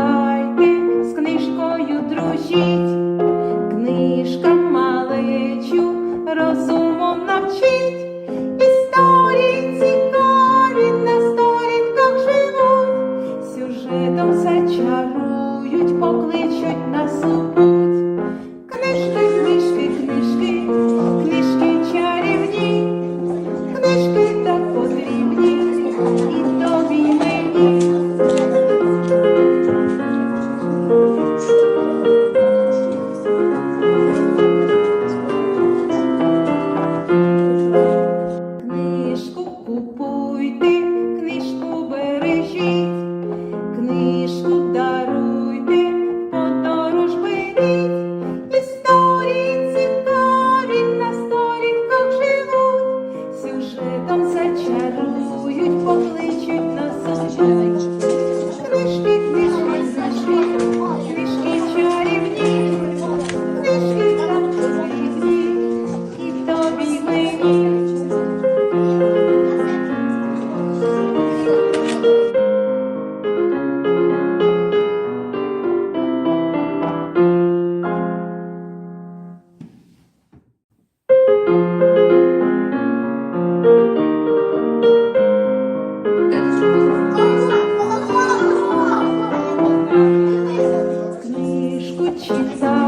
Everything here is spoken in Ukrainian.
Сідайте з книжкою дружіть, книжка малечу розумом навчить, історії цікаві на сторінках живуть, сюжетом зачарують, покличуть на суд. escutita.